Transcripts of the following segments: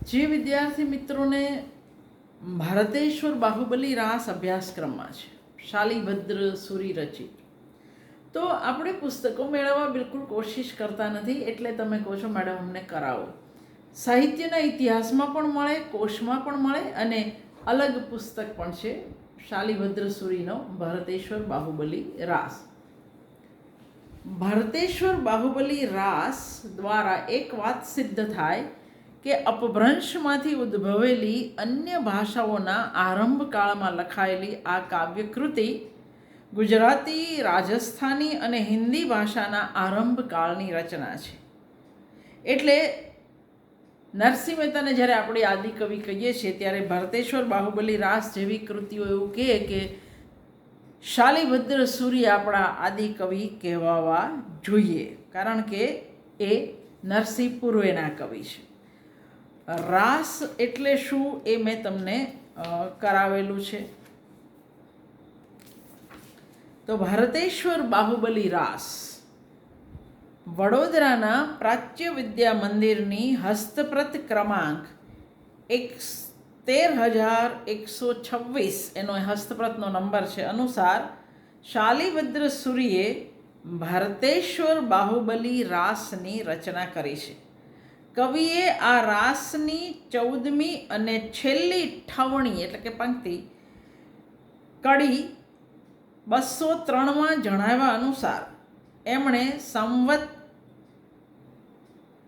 જે વિદ્યાર્થી મિત્રોને ભારતેશ્વર બાહુબલી રાસ અભ્યાસક્રમમાં છે, શાલીભદ્ર સુરી રચિત તો આપણે પુસ્તકો મેળવવા બિલકુલ કોશિશ કરતા નથી, એટલે તમે કહો છો, મેડમ, અમને કરાવો. સાહિત્યના ઇતિહાસમાં પણ મળે કોષમાં પણ મળે, અને અલગ પુસ્તક પણ છે, શાલીભદ્ર સુરીનો ભારતેશ્વર બાહુબલી રાસ. ભારતેશ્વર બાહુબલી રાસ દ્વારા એક વાત સિદ્ધ થાય કે અપભ્રંશમાંથી ઉદ્ભવેલી અન્ય ભાષાઓના આરંભકાળમાં લખાયેલી આ કાવ્યકૃતિ ગુજરાતી, રાજસ્થાની અને હિન્દી ભાષાના આરંભકાળની રચના છે. એટલે નરસિંહ મહેતાને જ્યારે આપણે આદિકવિ કહીએ છીએ, ત્યારે ભરતેશ્વર બાહુબલી રાસ જેવી કૃતિઓ એવું કહે કે, શાલીભદ્ર સૂર્ય આપણા આદિકવિ કહેવાવા જોઈએ. કારણ કે એ નરસિંહ પૂર્વેના કવિ છે. રાસ એટલે શું એ મેં તમને કરાવેલું છે. તો ભારતેશ્વર બાહુબલી રાસ. વડોદરાના પ્રાચ્ય વિદ્યા મંદિરની હસ્તપ્રત ક્રમાંક એક તેર હજાર એકસો છવ્વીસ, એનો હસ્તપ્રતનો નંબર છે. અનુસાર શાલીભદ્ર સૂરીએ ભારતેશ્વર બાહુબલી રાસની રચના કરી છે. કવિએ આ રાસની ચૌદમી અને છેલ્લી ઠવણી, એટલે કે પંક્તિ, કડી બસો ત્રણમાં જણાવ્યા અનુસાર એમણે સંવત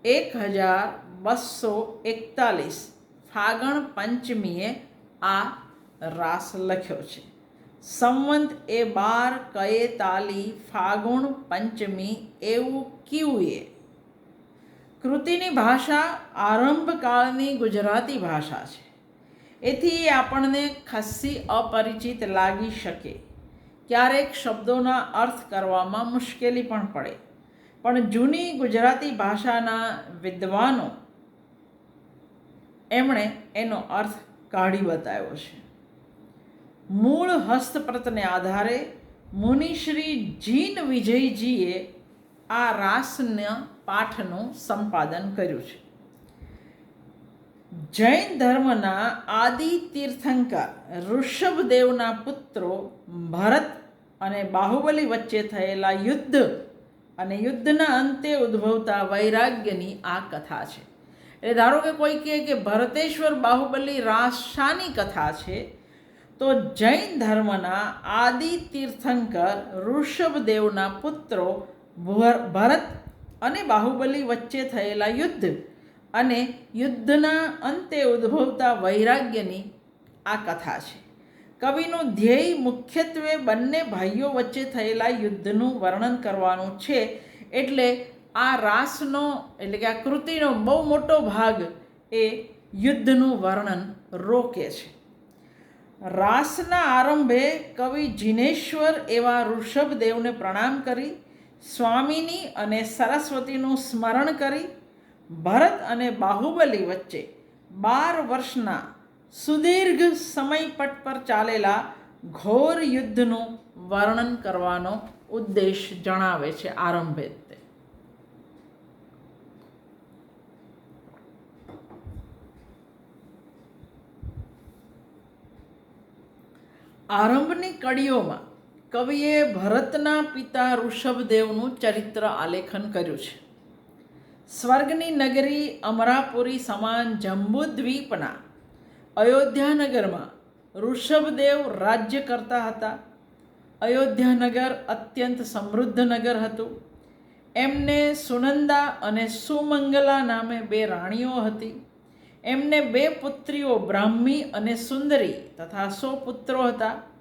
એક હજાર બસો એકતાલીસ ફાગણ પંચમીએ આ રાસ લખ્યો છે. સંવંત એ બાર કયે તાલી ફાગુણ પંચમી એવું કીવું કૃતિની ભાષા આરંભકાળની ગુજરાતી ભાષા છે. એથી આપણને ખાસ્સી અપરિચિત લાગી શકે. ક્યારેક શબ્દોના અર્થ કરવામાં મુશ્કેલી પણ પડે. પણ જૂની ગુજરાતી ભાષાના વિદ્વાનો એમણે એનો અર્થ કાઢી બતાવ્યો છે. મૂળ હસ્તપ્રતને આધારે મુનિશ્રી જીન વિજયજીએ આ રાસના પાઠનું સંપાદન કર્યું છે. જૈન ધર્મના આદિ તીર્થંકર ઋષભદેવના પુત્રો ભરત અને બાહુબલી વચ્ચે થયેલા યુદ્ધ અને યુદ્ધના અંતે ઉદ્ભવતા વૈરાગ્યની આ કથા છે. એટલે ધારો કે કોઈ કહે કે ભરતેશ્વર બાહુબલી રાસ શાની કથા છે, તો જૈન ધર્મના આદિ તીર્થંકર ઋષભદેવના પુત્રો ભરત અને બાહુબલી વચ્ચે થયેલા યુદ્ધ અને યુદ્ધના અંતે ઉદ્ભવતા વૈરાગ્યની આ કથા છે. કવિનું ધ્યેય મુખ્યત્વે બંને ભાઈઓ વચ્ચે થયેલા યુદ્ધનું વર્ણન કરવાનું છે એટલે આ રાસનો એટલે કે આ કૃતિનો બહુ મોટો ભાગ એ યુદ્ધનું વર્ણન રોકે છે. રાસના આરંભે કવિ જિનેશ્વર એવા ઋષભદેવને પ્રણામ કરી સ્વામીની અને સરસ્વતીનું સ્મરણ કરી ભરત અને બાહુબલી વચ્ચે બાર વર્ષના સુદીર્ઘ સમયપટ પર ચાલેલા ઘોર યુદ્ધનું વર્ણન કરવાનો ઉદ્દેશ જણાવે છે આરંભે આરંભની કડીઓમાં કવિએ ભરતના પિતા ઋષભદેવનું ચરિત્ર આલેખન કર્યું છે. સ્વર્ગની નગરી અમરાપુરી સમાન જંબુદ્વીપના અયોધ્યાનગરમાં ઋષભદેવ રાજ્ય કરતા હતા. અયોધ્યાનગર અત્યંત સમૃદ્ધ નગર હતું. એમને સુનંદા અને સુમંગલા નામે બે રાણીઓ હતી. એમને બે પુત્રીઓ બ્રાહ્મી અને સુંદરી તથા સો પુત્રો હતા.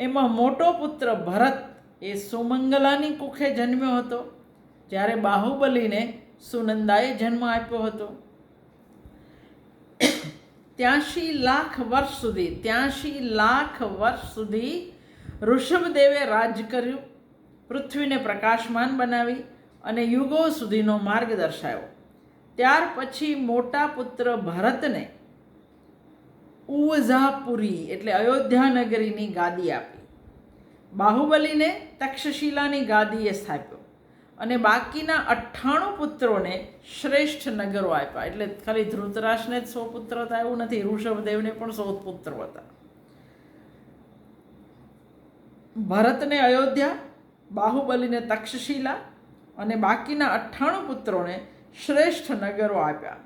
એમાં મોટો પુત્ર ભરત એ સુમંગલાની કુખે જન્મ્યો હતો, જ્યારે બાહુબલીને સુનંદાએ જન્મ આપ્યો હતો. ત્યાંશી લાખ વર્ષ સુધી, ત્યાંશી લાખ વર્ષ સુધી ઋષભદેવે રાજ કર્યું, પૃથ્વીને પ્રકાશમાન બનાવી અને યુગો સુધીનો માર્ગ દર્શાવ્યો. ત્યાર પછી મોટા પુત્ર ભરતને ઉવઝાપુરી એટલે અયોધ્યા નગરીની ગાદી આપી. બાહુબલીને તક્ષશિલાની ગાદીએ સ્થાપ્યો અને બાકીના અઠ્ઠાણું પુત્રોને શ્રેષ્ઠ નગરો આપ્યા. એટલે ખાલી ધૃતરાશને જ સો પુત્ર હતા એવું નથી, ઋષભદેવને પણ સો પુત્રો હતા. ભરતને અયોધ્યા, બાહુબલીને તક્ષશિલા અને બાકીના અઠ્ઠાણું પુત્રોને શ્રેષ્ઠ નગરો આપ્યા.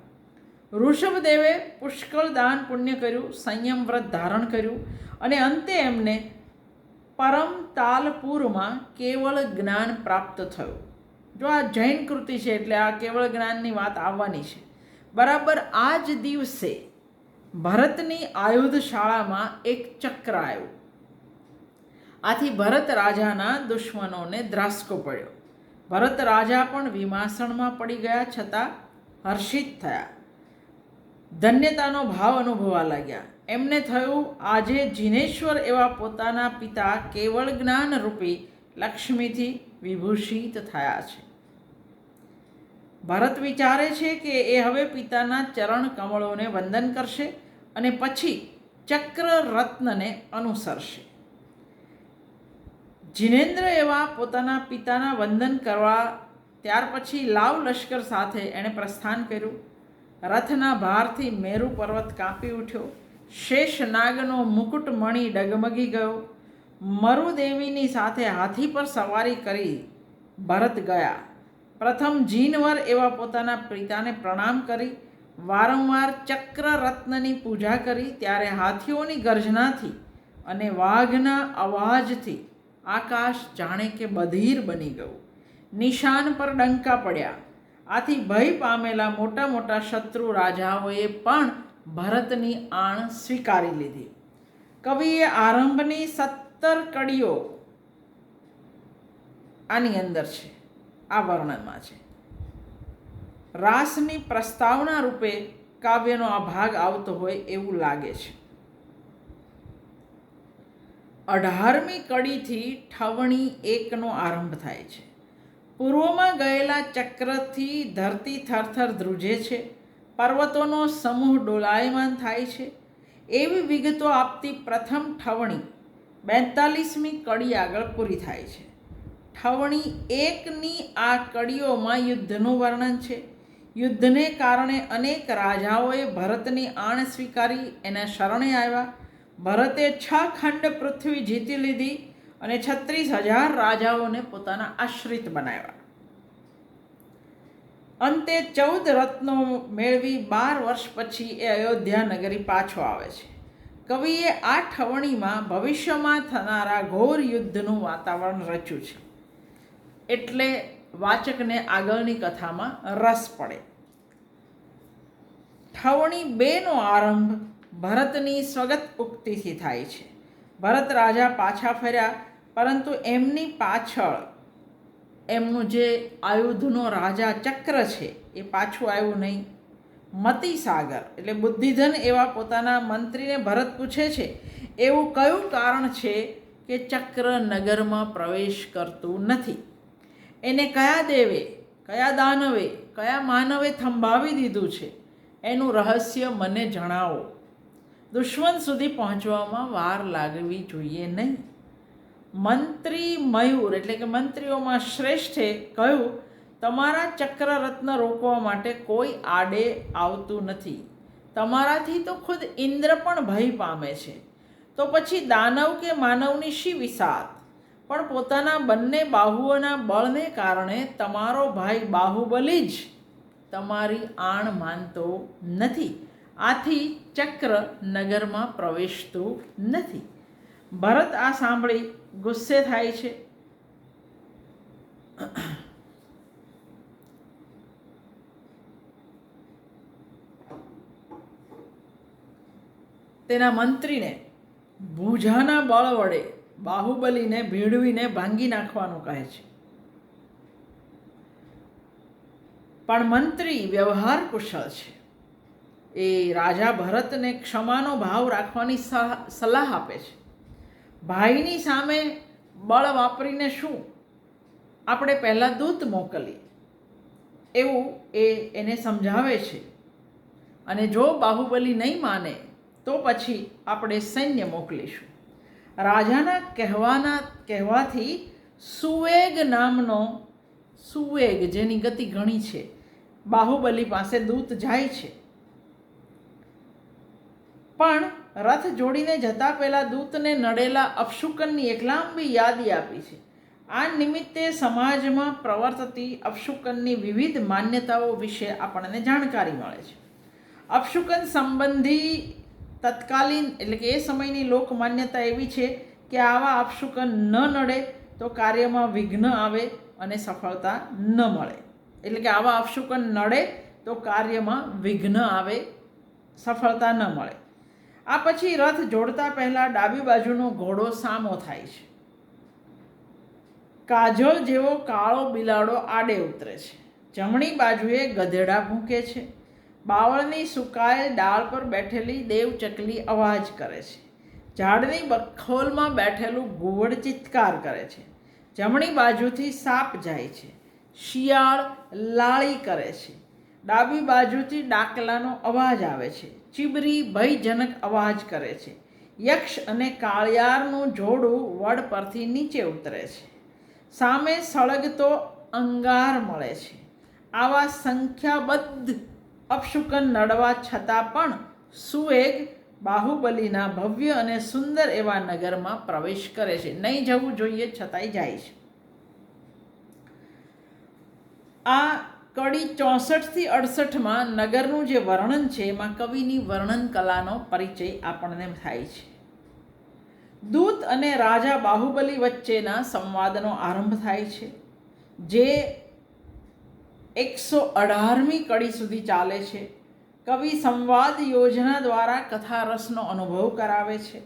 ઋષભદેવે પુષ્કળ દાન પુણ્ય કર્યું, સંયમ વ્રત ધારણ કર્યું અને અંતે એમને પરમ તાલપુરમાં કેવળ જ્ઞાન પ્રાપ્ત થયું. જો આ જૈન કૃતિ છે એટલે આ કેવળ જ્ઞાનની વાત આવવાની છે. બરાબર આ જ દિવસે ભરતની આયુધ શાળામાં એક ચક્ર આવ્યું. આથી ભરત રાજાના દુશ્મનોને દ્રાસકો પડ્યો. ભરત રાજા પણ વિમાસણમાં પડી ગયા છતાં હર્ષિત થયા. ધન્યતાનો ભાવ અનુભવવા લાગ્યા. એમને થયું, આજે જીનેશ્વર એવા પોતાના પિતા કેવળ જ્ઞાનરૂપી લક્ષ્મીથી વિભૂષિત થયા છે. ભરત વિચારે છે કે એ હવે પિતાના ચરણ કમળોને વંદન કરશે અને પછી ચક્ર રત્નને અનુસરશે. જિનેન્દ્ર એવા પોતાના પિતાના વંદન કરવા, ત્યાર પછી લાવ લશ્કર સાથે એણે પ્રસ્થાન કર્યું. રથના ભારથી મેરુ પર્વત કાપી ઉઠ્યો. શેષ નાગનો મુકુટ મણી ડગમગી ગયો. મરુદેવીની સાથે હાથી પર સવારી કરી ભરત ગયા. પ્રથમ જીનવર એવા પોતાના પિતાને પ્રણામ કરી. વારંવાર ચક્ર રત્નની પૂજા કરી. ત્યારે હાથીઓની ગર્જનાથી અને વાઘના અવાજથી આકાશ જાણે કે બધિર બની ગયું. નિશાન પર ડંકા પડ્યા. આથી ભય પામેલા મોટા મોટા શત્રુ રાજાઓએ પણ ભરતની આણ સ્વીકારી લીધી. કવિએ આરંભની સત્તર કડીઓ આની અંદર છે, આ વર્ણનમાં છે. રાસની પ્રસ્તાવના રૂપે કાવ્યનો આ ભાગ આવતો હોય એવું લાગે છે. અઢારમી કડીથી ઠવણી એકનો આરંભ થાય છે. પૂર્વમાં ગયેલા ચક્રથી ધરતી થરથર ધ્રુજે છે. પર્વતોનો સમૂહ ડોલાયમાન થાય છે. એવી વિગતો આપતી પ્રથમ ઠવણી બેતાલીસમી કડી આગળ પૂરી થાય છે. ઠવણી એકની આ કડીઓમાં યુદ્ધનું વર્ણન છે. યુદ્ધને કારણે અનેક રાજાઓએ ભરતની આણ સ્વીકારી, એના શરણે આવ્યા. ભરતે છ ખંડ પૃથ્વી જીતી લીધી. અને છત્રીસ હજાર રાજાઓને પોતાના આશ્રિત બનાવ્યા. અંતે ચૌદ રત્નો મેળવી બાર વર્ષ પછી એ અયોધ્યા નગરી પાછો આવે છે. કવિએ આ ઠવણીમાં ભવિષ્યમાં થનારા ઘોર યુદ્ધનું વાતાવરણ રચ્યું છે. એટલે વાચકને આગળની કથામાં રસ પડે. ઠવણી બેનો આરંભ ભરતની સ્વગત ઉક્તિથી થાય છે. ભરત રાજા પાછા ફર્યા પરંતુ એમની પાછળ એમનું જે આયુધનો રાજા ચક્ર છે, એ પાછું આવ્યું નહીં. મતી સાગર એટલે બુદ્ધિધન એવા પોતાના મંત્રીને ભરત પૂછે છે, એવું કયું કારણ છે કે ચક્ર નગરમાં પ્રવેશ કરતું નથી? એને કયા દેવે, કયા દાનવે, કયા માનવે થંભાવી દીધું છે? એનું રહસ્ય મને જણાવો. દુશ્મન સુધી પહોંચવામાં વાર લાગવી જોઈએ નહીં. મંત્રી મયુર એટલે કે મંત્રીઓમાં શ્રેષ્ઠે કહ્યું, તમારા ચક્રરત્ન રોકવા માટે કોઈ આડે આવતું નથી. તમારાથી તો ખુદ ઇન્દ્ર પણ ભય પામે છે. તો પછી દાનવ કે માનવની શી વિસાત? પણ પોતાના બંને બાહુઓના બળને કારણે તમારો ભાઈ બાહુબલી જ તમારી આણ માનતો નથી. આથી ચક્ર નગરમાં પ્રવેશતું નથી. ભરત આ સાંભળી ગુસ્સે થાય છે. તેના મંત્રીને ભૂજાના બળ વડે બાહુબલીને ભેળવીને ભાંગી નાખવાનું કહે છે. પણ મંત્રી વ્યવહાર કુશળ છે. એ રાજા ભરતને ક્ષમાનો ભાવ રાખવાની સલાહ આપે છે. ભાઈની સામે બળ વાપરીને શું? આપણે પહેલાં દૂત મોકલીએ. એવું એ એને સમજાવે છે. અને જો બાહુબલી નહીં માને, તો પછી આપણે સૈન્ય મોકલીશું. રાજાના કહેવાના, કહેવાથી સુવેગ નામનો, સુવેગ જેની ગતિ ઘણી છે, બાહુબલી પાસે દૂત જાય છે. પણ રથ જોડીને જતા પહેલાં દૂતને નડેલા અપશુકનની એક લાંબી યાદી આપી છે. આ નિમિત્તે સમાજમાં પ્રવર્તતી અપશુકનની વિવિધ માન્યતાઓ વિશે આપણને જાણકારી મળે છે. અપશુકન સંબંધી તત્કાલીન એટલે કે એ સમયની લોક માન્યતા એવી છે કે આવા અપશુકન ન નડે તો કાર્યમાં વિઘ્ન આવે અને સફળતા ન મળે. એટલે કે આવા અપશુકન નડે તો કાર્યમાં વિઘ્ન આવે, સફળતા ન મળે. આ પછી રથ જોડતા પહેલાં ડાબી બાજુનો ઘોડો સામો થાય છે. કાજળ જેવો કાળો બિલાડો આડે ઉતરે છે. જમણી બાજુએ ગધેડા ભૂંકે છે. બાવળની સુકાયેલ ડાળ પર બેઠેલી દેવચકલી અવાજ કરે છે. ઝાડની બખોલમાં બેઠેલું ઘુવડ ચિત્કાર કરે છે. જમણી બાજુથી સાપ જાય છે. શિયાળ લાળી કરે છે. ડાબી બાજુથી ડાકલાનો અવાજ આવે છે. ચીબરી ભયજનક અવાજ કરે છે. યક્ષ અને કાળિયારનું જોડું વડ પરથી નીચે ઉતરે છે. સામે સળગતો અંગાર મળે છે. આવા સંખ્યાબદ્ધ અપશુકન નડવા છતાં પણ સુએગ બાહુબલીના ભવ્ય અને સુંદર એવા નગરમાં પ્રવેશ કરે છે. નહીં જવું જોઈએ, છતાંય જાય છે. આ કડી ચોસઠથી અડસઠમાં નગરનું જે વર્ણન છે, એમાં કવિની વર્ણન કલાનો પરિચય આપણને થાય છે. દૂત અને રાજા બાહુબલી વચ્ચેના સંવાદનો આરંભ થાય છે, જે એકસો અઢારમી કડી સુધી ચાલે છે. કવિ સંવાદ યોજના દ્વારા કથા રસનો અનુભવ કરાવે છે.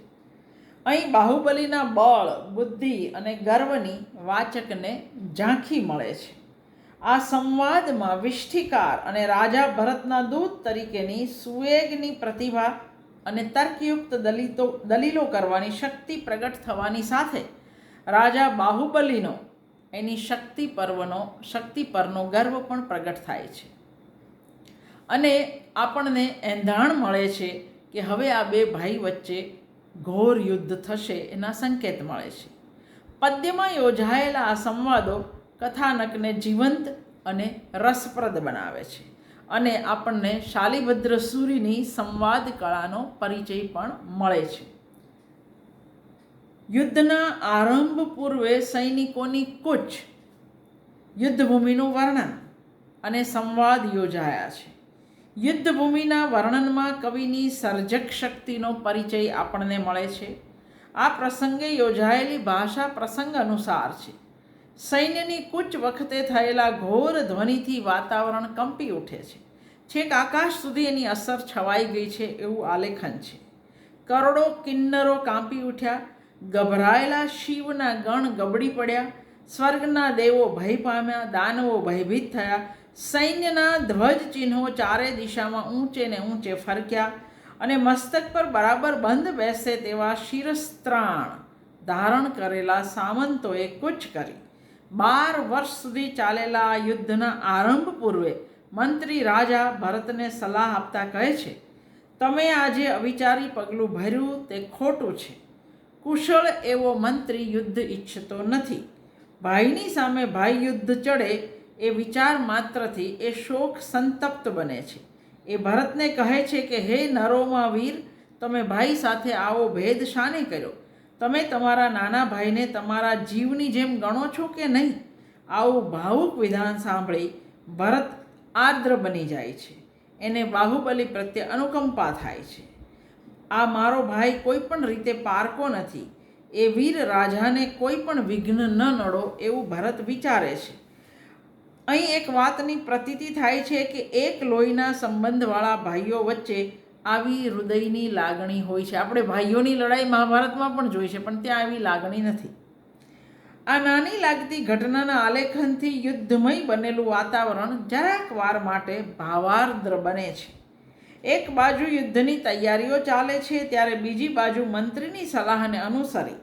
અહીં બાહુબલીના બળ, બુદ્ધિ અને ગર્વની વાચકને ઝાંખી મળે છે. આ સંવાદમાં વિષ્ઠિકાર અને રાજા ભરતના દૂત તરીકેની સુવેગની પ્રતિભા અને તર્કયુક્ત દલિતો દલીલો કરવાની શક્તિ પ્રગટ થવાની સાથે રાજા બાહુબલીનો, એની શક્તિ પર્વનો શક્તિ પરનો ગર્વ પણ પ્રગટ થાય છે. અને આપણને એંધાણ મળે છે કે હવે આ બે ભાઈ વચ્ચે ઘોર યુદ્ધ થશે એના સંકેત મળે છે. પદ્યમાં યોજાયેલા આ સંવાદો કથાનકને જીવંત અને રસપ્રદ બનાવે છે. અને આપણને શાલિભદ્ર સૂરીની સંવાદ કળાનો પરિચય પણ મળે છે. યુદ્ધના આરંભ પૂર્વે સૈનિકોની કૂચ યુદ્ધભૂમિનું વર્ણન અને સંવાદ યોજાયા છે. યુદ્ધભૂમિના વર્ણનમાં કવિની સર્જક શક્તિનો પરિચય આપણને મળે છે. આ પ્રસંગે યોજાયેલી ભાષા પ્રસંગ અનુસાર છે. સૈન્યની કૂચ વખતે થયેલા ઘોર ધ્વનિથી વાતાવરણ કંપી ઉઠે છે. છેક આકાશ સુધી એની અસર છવાઈ ગઈ છે એવું આલેખન છે. કરોડો કિન્નરો કાંપી ઉઠ્યા, ગભરાયેલા શિવના ગણ ગબડી પડ્યા, સ્વર્ગના દેવો ભય પામ્યા, દાનવો ભયભીત થયા, સૈન્યના ધ્વજ ચિહ્નો ચારે દિશામાં ઊંચે ને ઊંચે ફરક્યા અને મસ્તક પર બરાબર બંધ બેસે તેવા શિરસ્ત્રાણ ધારણ કરેલા સામંતોએ કૂચ કરી. બાર વર્ષ સુધી ચાલેલા યુદ્ધના આરંભ પૂર્વે મંત્રી રાજા ભરતને સલાહ આપતા કહે છે, તમે આજે અવિચારી પગલું ભર્યું, તે ખોટું છે. કુશળ એવો મંત્રી યુદ્ધ ઈચ્છતો નથી. ભાઈની સામે ભાઈ યુદ્ધ ચડે, એ વિચાર માત્રથી એ શોક સંતપ્ત બને છે. એ ભરતને કહે છે કે, હે નરોમાં વીર, તમે ભાઈ સાથે આવો ભેદ શાને કર્યો? તમે તમારા નાના ભાઈને તમારા જીવની જેમ ગણો છો કે નહીં, આવું ભાવુક વિધાન સાંભળી ભરત આર્દ્ર બની જાય છે. એને બાહુબલી પ્રત્યે અનુકંપા થાય છે. આ મારો ભાઈ કોઈ પણ રીતે પારકો નથી. એ વીર રાજાને કોઈ પણ વિઘ્ન ન નડો એવું ભરત વિચારે છે. અહીં એક વાતની પ્રતીતિ થાય છે કે એક લોહીના સંબંધવાળા ભાઈઓ વચ્ચે આવી હૃદયની લાગણી હોય છે. આપણે ભાઈઓની લડાઈ મહાભારતમાં પણ જોઈ છે, પણ ત્યાં આવી લાગણી નથી. આ નાની લાગતી ઘટનાના આલેખનથી યુદ્ધમય બનેલું વાતાવરણ જરાક વાર માટે ભાવાર્દ્ર બને છે. એક બાજુ યુદ્ધની તૈયારીઓ ચાલે છે, ત્યારે બીજી બાજુ મંત્રીની સલાહને અનુસરી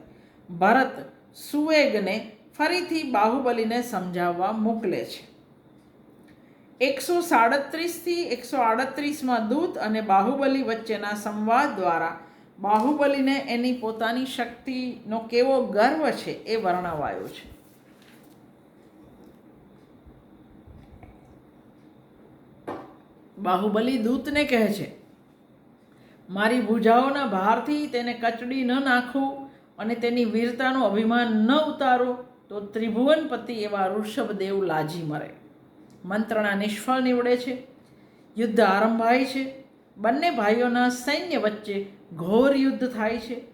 ભરત સુવેગને ફરીથી બાહુબલીને સમજાવવા મોકલે છે. એકસો સાડત્રીસથી એકસો આડત્રીસમાં દૂત અને બાહુબલી વચ્ચેના સંવાદ દ્વારા બાહુબલીને એની પોતાની શક્તિનો કેવો ગર્વ છે એ વર્ણવાયો છે. બાહુબલી દૂતને કહે છે, મારી ભૂજાઓના ભારથી તેને કચડી ન નાખું અને તેની વીરતાનું અભિમાન ન ઉતારો તો ત્રિભુવનપતિ એવા ઋષભદેવ લાજી મરે. મંત્રણા નિષ્ફળ નીવડે છે. યુદ્ધ આરંભાય છે. બંને ભાઈઓના સૈન્ય વચ્ચે ઘોર યુદ્ધ થાય છે.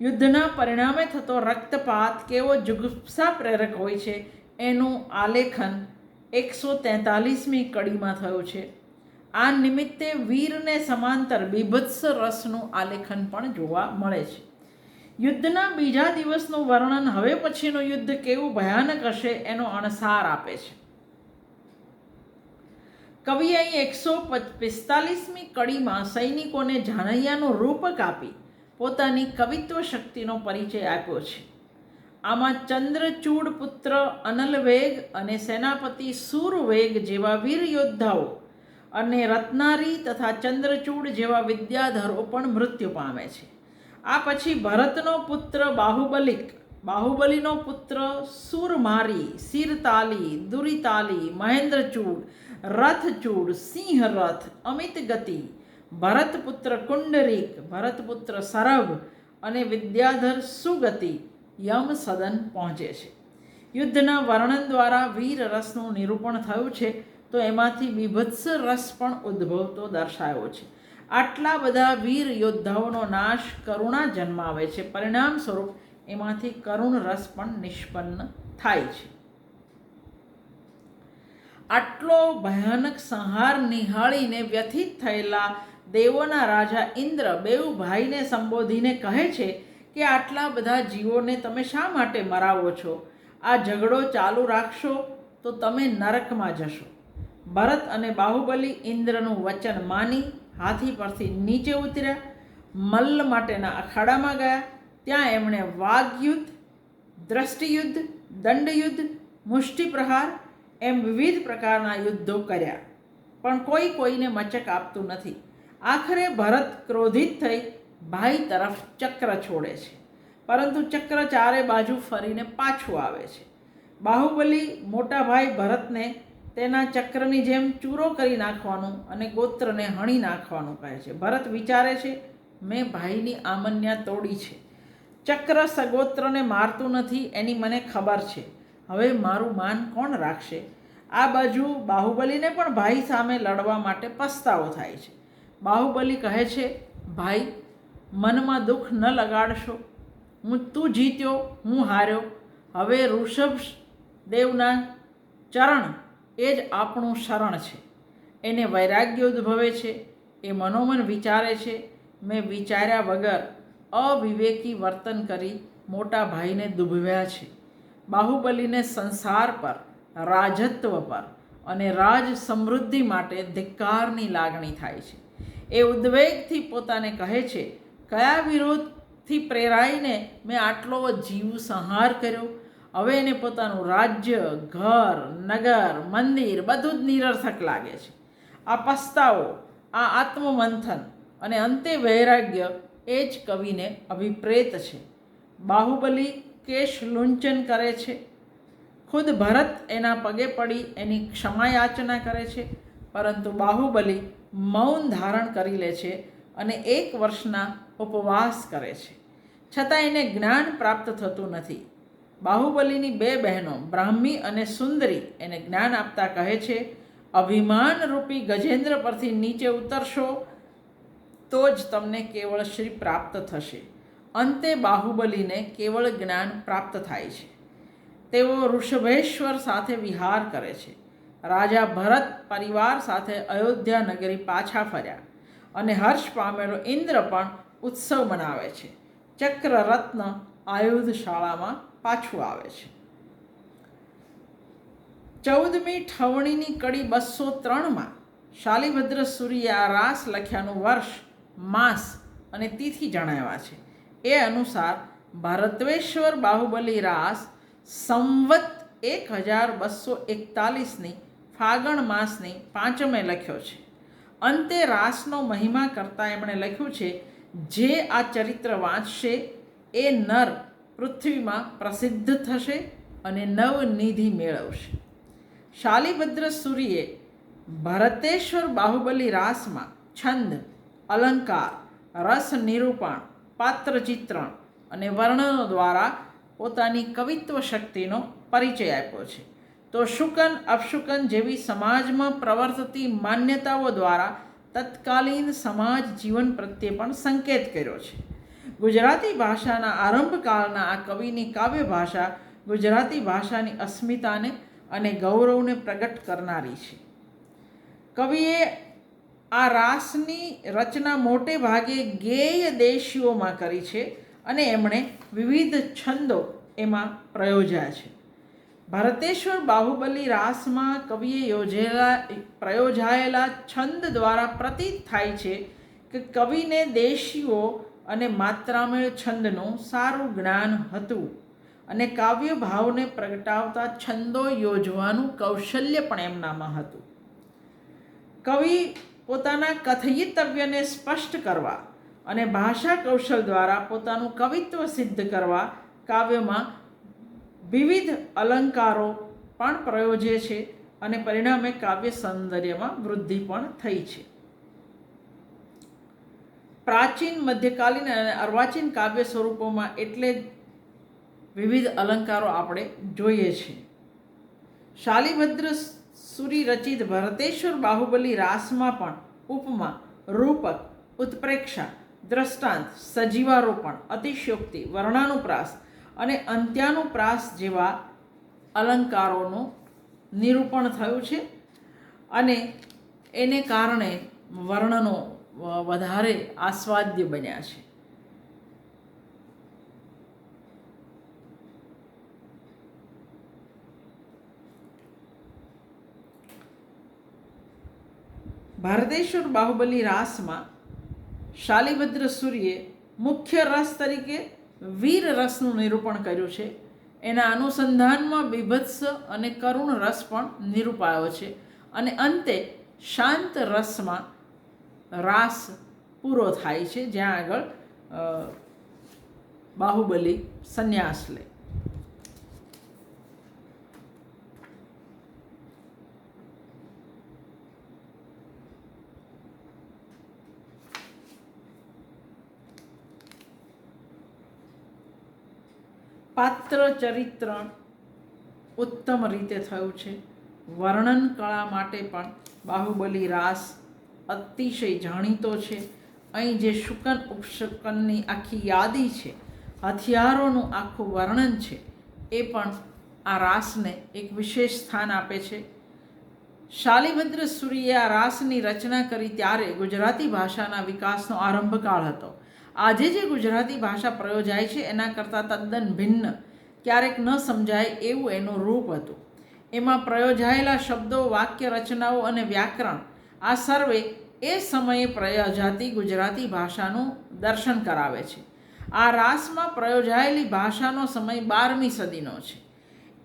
યુદ્ધના પરિણામે થતો રક્તપાત કેવો જુગુપ્સા પ્રેરક હોય છે એનું આલેખન એકસો તેતાલીસમી કડીમાં થયું છે. આ નિમિત્તે વીરને સમાંતર બીભત્સ રસનું આલેખન પણ જોવા મળે છે. યુદ્ધના બીજા દિવસનું વર્ણન હવે પછીનું યુદ્ધ કેવું ભયાનક હશે એનો અણસાર આપે છે. કવિ અહીં એકસો પિસ્તાલીસમી કડીમાં સૈનિકોને જાનૈયાનું રૂપ કાપી પોતાની કવિત્વ શક્તિનો પરિચય આપ્યો છે. આમાં ચંદ્રચૂડ પુત્ર અનલવેગ અને સેનાપતિ સૂરવેગ જેવા વીર યોદ્ધાઓ અને રત્નારી તથા ચંદ્રચૂડ જેવા વિદ્યાધરો પણ મૃત્યુ પામે છે. આ પછી ભરતનો પુત્ર બાહુબલિક, બાહુબલીનો પુત્ર સુરમારી, સિરતાલી, દુરિતાલી, મહેન્દ્રચૂડ રથચૂડ સિંહરથ અમિત ગતિ ભરતપુત્ર કુંડરીક ભરતપુત્ર સરભ અને વિદ્યાધર સુગતિ યમ સદન પહોંચે છે. યુદ્ધના વર્ણન દ્વારા વીર રસનું નિરૂપણ થયું છે, તો એમાંથી બીભત્સ રસ પણ ઉદ્ભવતો દર્શાયો છે. આટલા બધા વીર યોદ્ધાઓનો નાશ કરુણા જન્માવે છે. પરિણામ સ્વરૂપ એમાંથી કરુણ રસ પણ નિષ્પન્ન થાય છે. આટલો ભયાનક સંહાર નિહાળીને વ્યથિત થયેલા દેવોના રાજા ઇન્દ્ર બેઉ ભાઈને સંબોધીને કહે છે કે આટલા બધા જીવોને તમે શા માટે મરાવો છો? આ ઝઘડો ચાલુ રાખશો તો તમે નરકમાં જશો. ભરત અને બાહુબલી ઇન્દ્રનું વચન માની હાથી પરથી નીચે ઉતર્યા. મલ્લ માટેના અખાડામાં ગયા. ત્યાં એમણે વાઘયુદ્ધ, દ્રષ્ટિયુદ્ધ, દંડયુદ્ધ મુષ્ટિ પ્રહાર એમ વિવિધ પ્રકારના યુદ્ધો કર્યા. પણ કોઈ કોઈને મચક આપતું નથી. આખરે ભરત ક્રોધિત થઈ ભાઈ તરફ ચક્ર છોડે છે. પરંતુ ચક્ર ચારે બાજુ ફરીને પાછું આવે છે. બાહુબલી મોટા ભાઈ ભરતને તેના ચક્રની જેમ ચૂરો કરી નાખવાનું અને ગોત્રને હણી નાખવાનું કહે છે. ભરત વિચારે છે, મેં ભાઈની આમન્યા તોડી છે. ચક્ર સગોત્રને મારતું નથી એની મને ખબર છે. હવે મારું માન કોણ રાખશે? આ બાજુ બાહુબલીને પણ ભાઈ સામે લડવા માટે પસ્તાવો થાય છે. બાહુબલી કહે છે, ભાઈ, મનમાં દુઃખ ન લગાડશો. હું તું જીત્યો, હું હાર્યો. હવે ઋષભ દેવના ચરણ એ જ આપણું શરણ છે. એને વૈરાગ્ય ઉદ્ભવે છે, એ મનોમન વિચારે છે. મેં વિચાર્યા વગર અવિવેકી વર્તન કરી મોટા ભાઈને દુભવ્યા છે. બાહુબલીને સંસાર પર, રાજત્વ પર અને રાજ સમૃદ્ધિ માટે ધિક્કારની લાગણી થાય છે. એ ઉદ્વેગથી પોતાને કહે છે, કયા વિરોધથી પ્રેરાઈને મેં આટલો જીવ સંહાર કર્યો? હવે એને પોતાનું રાજ્ય, ઘર, નગર, મંદિર બધું જ નિરર્થક લાગે છે. આ પસ્તાવો, આ આત્મમંથન અને અંતે વૈરાગ્ય એ જ કવિને અભિપ્રેત છે. બાહુબલી કેશ લુંચન કરે છે. ખુદ ભરત એના પગે પડી, એની ક્ષમા યાચના કરે છે, પરંતુ બાહુબલી મૌન ધારણ કરી લે છે અને એક વર્ષના ઉપવાસ કરે છે. છતાં એને જ્ઞાન પ્રાપ્ત થતું નથી. બાહુબલીની બે બહેનો, બ્રાહ્મી અને સુંદરી, એને જ્ઞાન આપતા કહે છે, અભિમાન રૂપી ગજેન્દ્ર પરથી નીચે ઉતરશો તો જ તમને કેવળ શ્રી પ્રાપ્ત થશે. અંતે બાહુબલીને કેવળ જ્ઞાન પ્રાપ્ત થાય છે. તેઓ ઋષભેશ્વર સાથે વિહાર કરે છે. રાજા ભરત પરિવાર સાથે અયોધ્યા નગરી પાછા ફર્યા અને હર્ષ પામેલો ઇન્દ્ર પણ ઉત્સવ મનાવે છે. ચક્ર રત્ન આયુધ શાળામાં પાછું આવે છે. ચૌદમી ઠવણીની કડી બસો ત્રણમાં શાલિભદ્ર સૂર્ય આ રાસ લખ્યાનું વર્ષ, માસ અને તિથિ જણાવ્યા છે. એ અનુસાર ભારતવેશ્વર બાહુબલી રાસ સંવત એક હજાર બસો એકતાલીસની ફાગણ માસની પાંચમે લખ્યો છે. અંતે રાસનો મહિમા કરતાં એમણે લખ્યું છે, જે આ ચરિત્ર વાંચશે, એ નર પૃથ્વીમાં પ્રસિદ્ધ થશે અને નવનિધિ મેળવશે. શાલિભદ્ર સૂર્યે ભરતેશ્વર બાહુબલી રાસમાં છંદ, અલંકાર, રસ નિરૂપણ પાત્ર ચિત્રણ અને વર્ણનો દ્વારા પોતાની કવિત્વ શક્તિનો પરિચય આપ્યો છે. તો શુકન અપશુકન જેવી સમાજમાં પ્રવર્તતી માન્યતાઓ દ્વારા તત્કાલીન સમાજ જીવન પ્રત્યે પણ સંકેત કર્યો છે. ગુજરાતી ભાષાના આરંભકાળના આ કવિની કાવ્ય ભાષા ગુજરાતી ભાષાની અસ્મિતાને અને ગૌરવને પ્રગટ કરનારી છે. કવિએ આ રાસની રચના મોટે ભાગે ગેય દેશીઓમાં કરી છે અને એમણે વિવિધ છંદો એમાં પ્રયોજ્યા છે. ભરતેશ્વર બાહુબલી રાસમાં કવિએ યોજેલા, પ્રયોજાયેલા છંદ દ્વારા પ્રતીત થાય છે કે કવિને દેશીઓ અને માત્રામેળ છંદનું સારું જ્ઞાન હતું અને કાવ્ય ભાવને પ્રગટાવતા છંદો યોજવાનું કૌશલ્ય પણ એમનામાં હતું. કવિ પોતાના કથયિતવ્યને સ્પષ્ટ કરવા અને ભાષા કૌશલ દ્વારા પોતાનું કવિત્વ સિદ્ધ કરવા કાવ્યમાં વિવિધ અલંકારો પણ પ્રયોજે છે અને પરિણામે કાવ્ય સૌંદર્યમાં વૃદ્ધિ પણ થઈ છે. પ્રાચીન, મધ્યકાલીન અને અર્વાચીન કાવ્ય સ્વરૂપોમાં એટલે વિવિધ અલંકારો આપણે જોઈએ છીએ શાલિભદ્ર સુરી રચિત ભરતેશ્વર બાહુબલી રાસમાં પણ ઉપમા, રૂપક, ઉત્પ્રેક્ષા, દ્રષ્ટાંત, સજીવારોપણ, અતિશયોક્તિ, વર્ણાનુપ્રાસ અને અંત્યાનુપ્રાસ જેવા અલંકારોનું નિરૂપણ થયું છે અને એને કારણે વર્ણનો વધારે આસ્વાદ્ય બન્યા છે. ભારતેશ્વર બાહુબલી રાસમાં શાલિભદ્ર સૂર્યે મુખ્ય રસ તરીકે વીર રસનું નિરૂપણ કર્યું છે. એના અનુસંધાનમાં બીભત્સ અને કરુણ રસ પણ નિરૂપાયો છે. અને અંતે શાંત રસમાં રાસ પૂરો થાય છે, જ્યાં આગળ બાહુબલી સંન્યાસ લે. પાત્ર ચરિત્રણ ઉત્તમ રીતે થયું છે. વર્ણન કળા માટે પણ બાહુબલી રાસ અતિશય જાણીતો છે. અહીં જે શુકન ઉપશુકનની આખી યાદી છે, હથિયારોનું આખું વર્ણન છે, એ પણ આ રાસને એક વિશેષ સ્થાન આપે છે. શાલિભદ્ર સૂરીએ આ રાસની રચના કરી ત્યારે ગુજરાતી ભાષાના વિકાસનો આરંભકાળ હતો. આજે જે ગુજરાતી ભાષા પ્રયોજાય છે, એના કરતાં તદ્દન ભિન્ન. ક્યારેક ન સમજાય એવું એનું રૂપ હતું. એમાં પ્રયોજાયેલા શબ્દો, વાક્ય રચનાઓ અને વ્યાકરણ આ સર્વે એ સમયે પ્રયોજાતી ગુજરાતી ભાષાનું દર્શન કરાવે છે. આ રાસમાં પ્રયોજાયેલી ભાષાનો સમય બારમી સદીનો છે.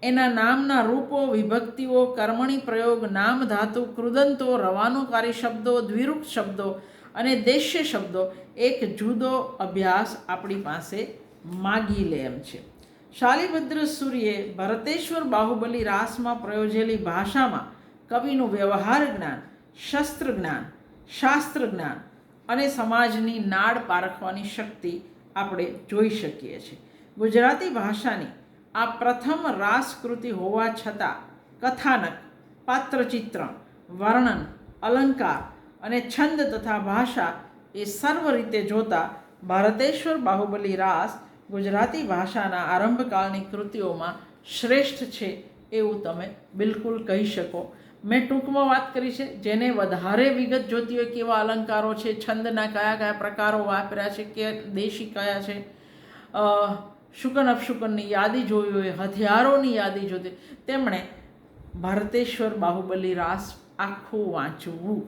એના નામના રૂપો, વિભક્તિઓ, કર્મણી પ્રયોગ, નામ ધાતુ કૃદંતો રવાનુકારી શબ્દો, દ્વિરૂપ શબ્દો અને દેશ્ય શબ્દો એક જુદો અભ્યાસ આપણી પાસે માગી લે એમ છે. શાલિભદ્ર સૂર્યે ભરતેશ્વર બાહુબલી રાસમાં પ્રયોજેલી ભાષામાં કવિનું વ્યવહાર જ્ઞાન, શસ્ત્ર જ્ઞાન, શાસ્ત્ર જ્ઞાન અને સમાજની નાડ પારખવાની શક્તિ આપણે જોઈ શકીએ છીએ. ગુજરાતી ભાષાની આ પ્રથમ રાસકૃતિ હોવા છતાં કથાનક, પાત્રચિત્રણ, વર્ણન, અલંકાર અને છંદ તથા ભાષા એ સર્વ રીતે જોતા ભારતેશ્વર બાહુબલી રાસ ગુજરાતી ભાષાના આરંભકાળની કૃતિઓમાં શ્રેષ્ઠ છે એવું તમે બિલકુલ કહી શકો. મેં ટૂંકમાં વાત કરી છે, જેને વધારે વિગત જોતી હોય કેવા અલંકારો છે, છંદના કયા કયા પ્રકારો વાપર્યા છે, કે દેશી કયા છે. શુકન અપશુકનની યાદી જોઈ હોય, હથિયારોની યાદી જોતી તેમણે ભારતેશ્વર બાહુબલી રાસ આખું વાંચવું.